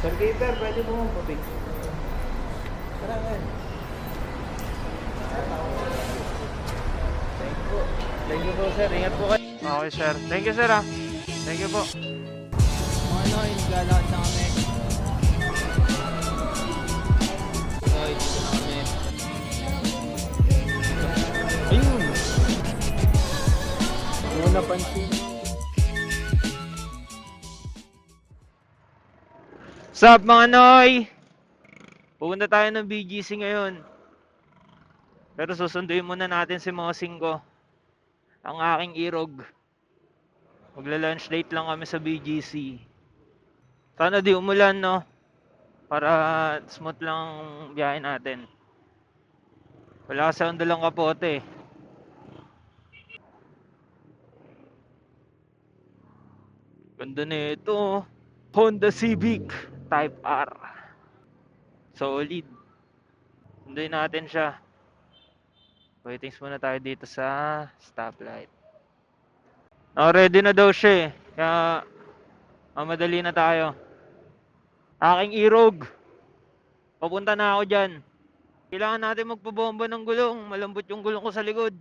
Sir Gator, pwede mo mong puti. Tara nga. Thank you. Thank you po sir. Ingat po kayo. Okay, sir. Thank you, sir, ah. Thank you po. Ano, naglalakad na kami. Okay, dito na kami. Ayun! Ko napansin. Sup, mga Noy? Pupunta tayo ng BGC ngayon. Pero susunduin muna natin si Mosing ko. Ang aking irog. Magla-lunch date lang kami sa BGC. Sana di umulan, no? Para smooth lang ang natin. Wala kasi akong dalang kapote. Ganda nito. Honda Civic Type R. Solid. Sunduin natin siya. Waitings muna tayo dito sa stoplight. Oh, ready na daw siya eh. Kaya mamadali na tayo. Aking irog. Papunta na ako dyan. Kailangan natin magpabomba ng gulong. Malambot yung gulong ko sa likod.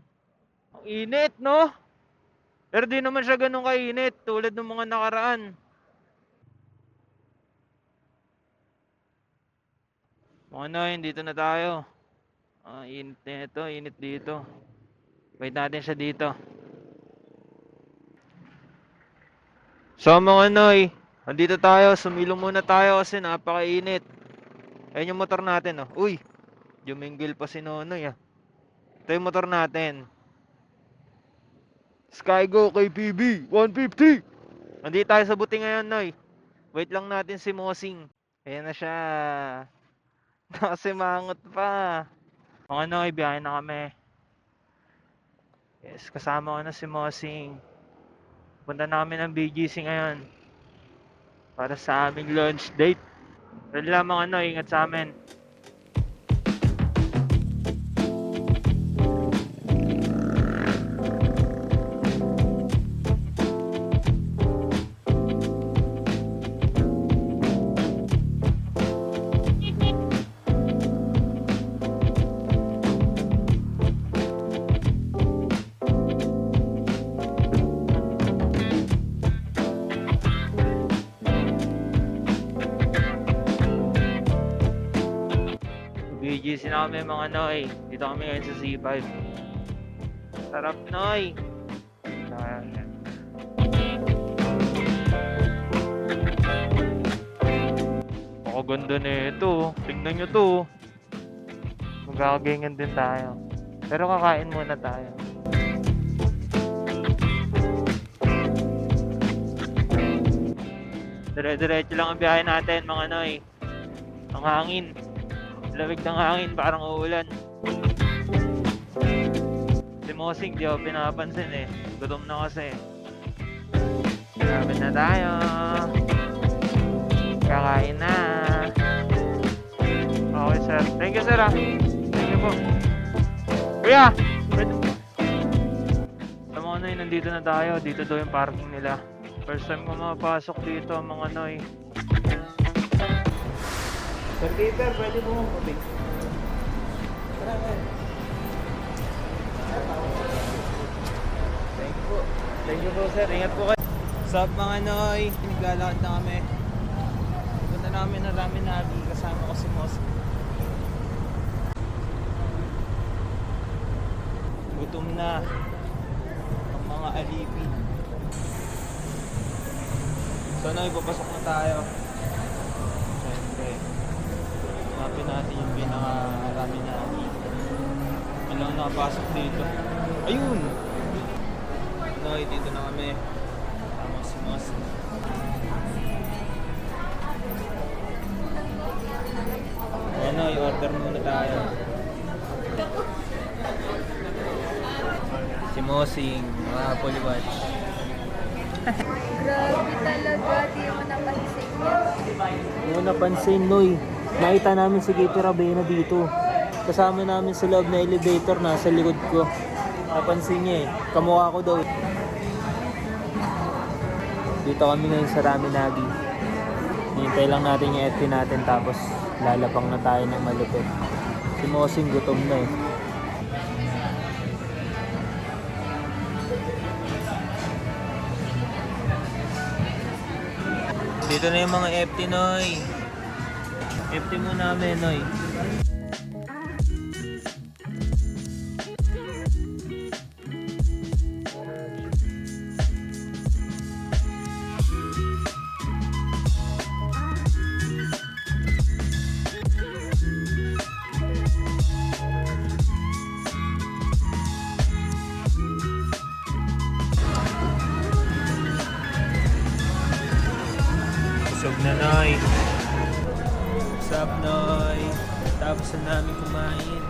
Ang init, no? Pero di naman siya ganun kainit tulad ng mga nakaraan. Mga Noy, dito na tayo. Ah, init na ito, init dito. Wait natin siya dito. So mga Noy, andito tayo, sumilong muna tayo kasi napakainit. Ayun yung motor natin, oh. Uy, jumingil pa si Nonoy, ah. Ito yung motor natin. Skygo KPB 150. Nandito tayo sa buti ngayon, Noy. Wait lang natin si Mosing. Ayan na siya. Nakasimangot pa. Mga Noy, biyahe na kami. Yes, kasama ko na si Mosing. Punta namin ng BGC ngayon. Para sa aming launch date. Pero lang mga Noy, ingat sa amin. BGC na mga Noy. Dito kami ngayon sa C5. Sarap Noy. Ayan. Ako ganda na ito. Tingnan nyo to. Magkakagangan din tayo. Pero kakain muna tayo. Dire-diretso lang ang biyahe natin mga Noy. Ang hangin. Lamig ng hangin, parang uulan. Si Mosing, di ako pinapansin eh. Gutom na kasi. Grabe na tayo. Kakain na. Okay, sir. Thank you, sir, ah. Thank you po. Kuya! Sa mga Noy, nandito na tayo. Dito daw yung parking nila. First time ko mapasok dito, mga Noy. Sir Gator, pwede mo mong puti. Tara nga. Thank you po. Thank you po sir. Ingat po kayo. Sup mga Noy, naglalakad na kami. Punta namin ng Ramen Nabi kasama ko si Mos. Gutom na ang mga alipi. So Noy, papasok na tayo. Hanapin natin yung pinaka-rami na ano ang nakapasok dito. Ayun! Noy, dito na kami. Tama si Mas. Ano, i-order muna tayo. Si Mosing, mga Apple Watch. Grabe talaga, di mo napansin yan. Hindi ko napansin, Noy. Nakita namin si Katie Ravena dito. Kasama namin sa loob na elevator, nasa likod ko. Napansin niya eh. Kamukha ko daw. Dito kami ngayon sa Raminagi. Hintay lang natin yung FT natin tapos lalapang na tayo ng malupit. Si Mosing gutom na eh. Dito na yung mga FT, Noy. FT mo namin, Noy. Up, Noy? Tapos na namin kumain.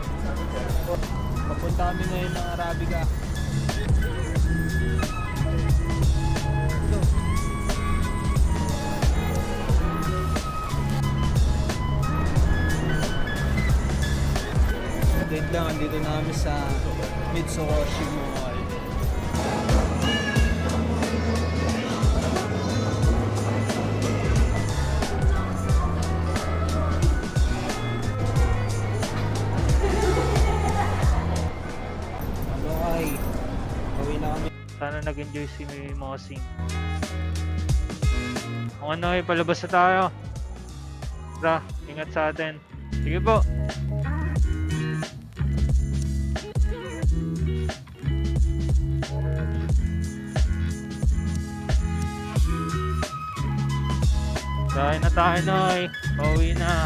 Papunta kami ngayon ng Arabica. Ito. Date lang, andito na kami sa Mitsukoshi Mall. Nag-enjoy si Mosing. Kung ano eh, palabas na tayo. Tara, ingat sa atin. Sige po. Kain na tayo, Noy. Pauwi na.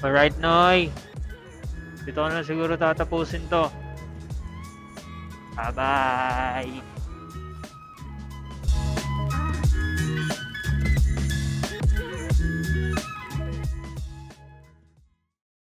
Alright, Noy. Dito na siguro tatapusin to. Bye-bye.